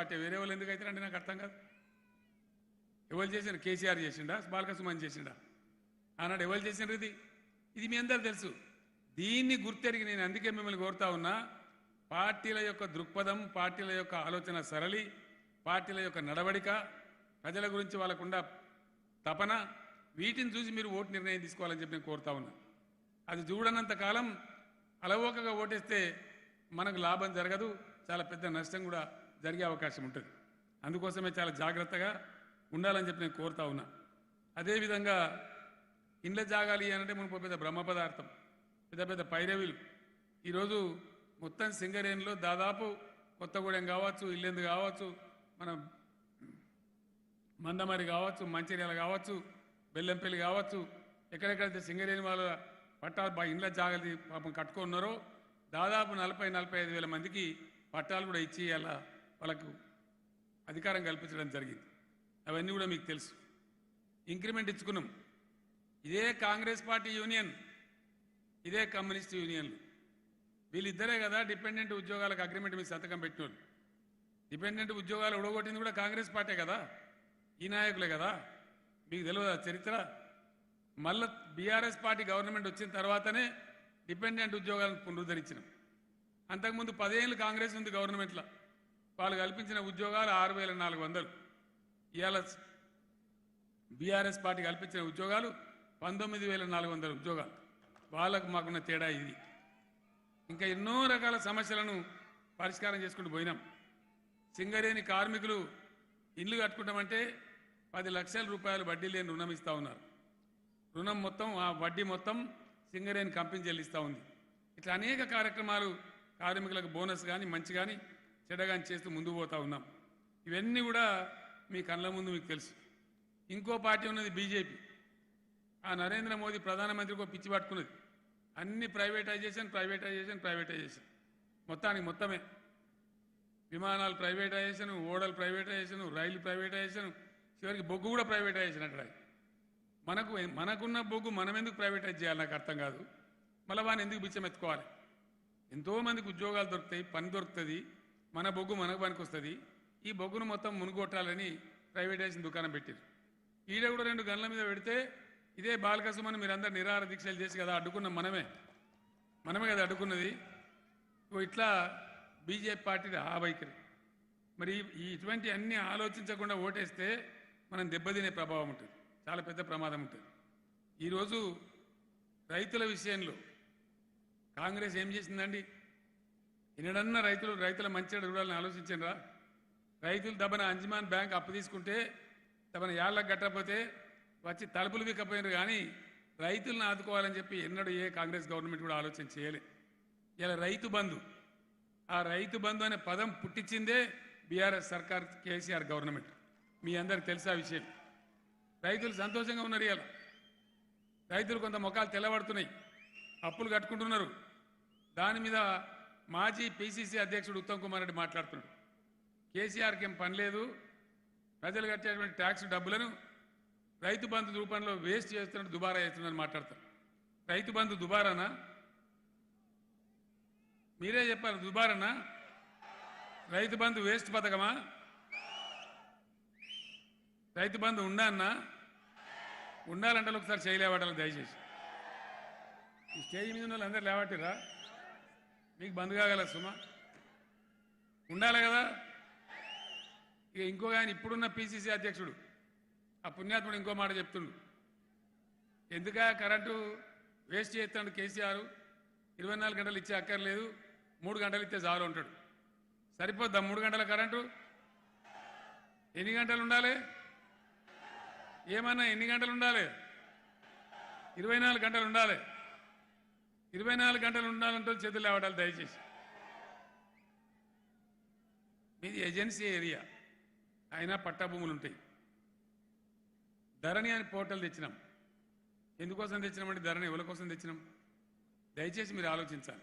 Party వేరే వాళ్ళు ఎందుకు అవుతారండి నాకు అర్థం కాదు. ఎవరు చేసిన కేసీఆర్ చేసిండా? బాలకసుమన్ చేసిండా? ఆనాడు ఎవరు చేసినారు ఇది? ఇది మీ అందరు తెలుసు. దీన్ని గుర్తెరిగి నేను అందుకే మిమ్మల్ని కోరుతా ఉన్నా పార్టీల యొక్క దృక్పథం పార్టీల యొక్క ఆలోచన సరళి పార్టీల యొక్క నడవడిక ప్రజల గురించి వాళ్ళకుండా తపన వీటిని చూసి మీరు ఓటు నిర్ణయం తీసుకోవాలని చెప్పి నేను కోరుతా ఉన్నా. అది చూడనంత కాలం అలవోకగా ఓటేస్తే మనకు లాభం జరగదు చాలా పెద్ద నష్టం కూడా జరిగే అవకాశం ఉంటుంది. అందుకోసమే చాలా జాగ్రత్తగా ఉండాలని చెప్పి నేను కోరుతా ఉన్నా. అదేవిధంగా ఇండ్ల జాగాలి అంటే మనకు పెద్ద బ్రహ్మ పదార్థం పెద్ద పెద్ద పైరవీలు. ఈరోజు మొత్తం సింగరేణిలో దాదాపు కొత్తగూడెం కావచ్చు ఇల్లెందు కావచ్చు మన మందమరి కావచ్చు మంచిర్యాల కావచ్చు బెల్లంపల్లి కావచ్చు ఎక్కడెక్కడైతే సింగరేణి వాళ్ళ పట్టాలు ఇండ్ల జాగ్రత్త పాపం కట్టుకున్నారో దాదాపు నలభై నలభై ఐదు వేల మందికి పట్టాలు కూడా ఇచ్చి అలా వాళ్ళకు అధికారం కల్పించడం జరిగింది. అవన్నీ కూడా మీకు తెలుసు. ఇంక్రిమెంట్ ఇచ్చుకున్నాం. ఇదే కాంగ్రెస్ పార్టీ యూనియన్ ఇదే కమ్యూనిస్ట్ యూనియన్లు. వీళ్ళిద్దరే కదా డిపెండెంట్ ఉద్యోగాలకు అగ్రిమెంట్ మీద సంతకం పెట్టిన డిపెండెంట్ ఉద్యోగాలు ఉడగొట్టింది కూడా కాంగ్రెస్ పార్టీ కదా? ఈ నాయకులే కదా? మీకు తెలియదా చరిత్ర? మళ్ళా బీఆర్ఎస్ పార్టీ గవర్నమెంట్ వచ్చిన తర్వాతనే డిపెండెంట్ ఉద్యోగాలను పునరుద్ధరించినాం. అంతకుముందు పదేళ్ళు కాంగ్రెస్ ఉంది గవర్నమెంట్లో. వాళ్ళు కల్పించిన ఉద్యోగాలు ఆరు వేల నాలుగు వందలు. ఇవాళ బీఆర్ఎస్ పార్టీ కల్పించిన ఉద్యోగాలు పంతొమ్మిది వేల నాలుగు వందల ఉద్యోగాలు. వాళ్ళకు మాకున్న తేడా ఇది. ఇంకా ఎన్నో రకాల సమస్యలను పరిష్కారం చేసుకుంటూ పోయినాం. సింగరేణి కార్మికులు ఇల్లు కట్టుకుంటామంటే పది లక్షల రూపాయలు వడ్డీ లేని రుణం ఇస్తూ ఉన్నారు. రుణం మొత్తం ఆ వడ్డీ మొత్తం సింగరేణి కంపెనీ చెల్లిస్తూ ఉంది. ఇట్లా అనేక కార్యక్రమాలు కార్మికులకు బోనస్ కానీ మంచి కానీ చెడగాని చేస్తూ ముందు పోతా ఉన్నాం. ఇవన్నీ కూడా మీ కళ్ళ ముందు మీకు తెలుసు. ఇంకో పార్టీ ఉన్నది బీజేపీ. ఆ నరేంద్ర మోదీ ప్రధానమంత్రి ఒక పిచ్చి పట్టుకున్నది. అన్ని ప్రైవేటైజేషన్ ప్రైవేటైజేషన్ ప్రైవేటైజేషన్. మొత్తానికి మొత్తమే. విమానాలు ప్రైవేటైజేషన్ ఓడలు ప్రైవేటైజేషన్ రైలు ప్రైవేటైజేషన్ చివరికి బొగ్గు కూడా ప్రైవేటైజేషన్ అంటాడు మనకు మనకున్న బొగ్గు మనం ఎందుకు ప్రైవేటైజ్ చేయాలి నాకు అర్థం కాదు. మళ్ళీ వాడిని ఎందుకు బిచ్చం ఎత్తుకోవాలి ఎంతోమందికి ఉద్యోగాలు దొరుకుతాయి పని దొరుకుతుంది మన బొగ్గు మనకు పనికి వస్తుంది ఈ బొగ్గును మొత్తం మునుగొట్టాలని ప్రైవేటైజేషన్ దుకాణం పెట్టారు ఈడ కూడా రెండు గన్ల మీద పెడితే ఇదే బాలకసుమని మీరందరూ నిరాహార దీక్షలు చేసి కదా అడ్డుకున్నాం మనమే. మనమే కదా అడ్డుకున్నది. ఓ ఇట్లా బీజేపీ పార్టీ ఆ వైఖరి. మరి ఈ ఇటువంటి అన్ని ఆలోచించకుండా ఓటేస్తే మనం దెబ్బతినే ప్రభావం ఉంటుంది. చాలా పెద్ద ప్రమాదం ఉంటుంది. ఈరోజు రైతుల విషయంలో కాంగ్రెస్ ఏం చేసిందండి? ఎన్నడన్న రైతులు రైతుల మంచి చూడాలని ఆలోచించండిరా. రైతులు దబన అంజమాన్ బ్యాంక్ అప్పు తీసుకుంటే తమను యాళ్ళకు కట్టకపోతే వచ్చి తలుపులు విక్కపోయినారు కానీ రైతులను ఆదుకోవాలని చెప్పి ఎన్నడూ ఏ కాంగ్రెస్ గవర్నమెంట్ కూడా ఆలోచన చేయలే. ఇలా రైతు బంధు ఆ రైతు బంధు అనే పదం పుట్టించిందే బీఆర్ఎస్ సర్కార్ కేసీఆర్ గవర్నమెంట్. మీ అందరికి తెలుసా విషయం? రైతులు సంతోషంగా ఉన్నారు ఇలా రైతులు కొంత మొఖాలు తెల్లబడుతున్నాయి. అప్పులు కట్టుకుంటున్నారు. దాని మీద మాజీ పిసిసి అధ్యక్షుడు ఉత్తమ్ కుమార్ రెడ్డి మాట్లాడుతున్నాడు. కేసీఆర్కి ఏం పని లేదు. ప్రజలు కట్టేటువంటి ట్యాక్స్ డబ్బులను రైతు బంధు రూపంలో వేస్ట్ చేస్తున్నట్టు దుబారా చేస్తున్నారని మాట్లాడతారు రైతు బంధు దుబారానా? మీరే చెప్పారు దుబారానా? రైతు బంధు వేస్ట్ పథకమా? రైతు బంధు ఉండాన్నా ఉండాలంటే ఒకసారి చేయలేవాడాలి దయచేసి. ఈ స్టేజ్ మీద ఉన్న అందరు లేవట్టిరా? మీకు బంద్ కాగల సుమా. ఉండాలి కదా? ఇక ఇంకో ఆయన ఇప్పుడున్న పిసిసి అధ్యక్షుడు. ఆ పుణ్యాత్ముడు ఇంకో మాట చెప్తుండు. ఎందుక కరెంటు వేస్ట్ చేస్తాడు కేసీఆర్? ఇరవై నాలుగు గంటలు ఇచ్చే అక్కర్లేదు. మూడు గంటలు ఇస్తే చాలు ఉంటాడు సరిపోద్దా మూడు గంటల కరెంటు? ఎన్ని గంటలు ఉండాలి? ఏమన్నా ఎన్ని గంటలు ఉండాలి? ఇరవై నాలుగు గంటలు ఉండాలి. ఇరవై నాలుగు గంటలు ఉండాలంటే చేతులు లేవడాలి దయచేసి. మీది ఏజెన్సీ ఏరియా. అయినా పట్టా భూములు ఉంటాయి. ధరణి అని పోర్టల్ తెచ్చినాం. ఎందుకోసం తెచ్చినామంటే ధరణి ఎవరి కోసం తెచ్చినాం? దయచేసి మీరు ఆలోచించాలి.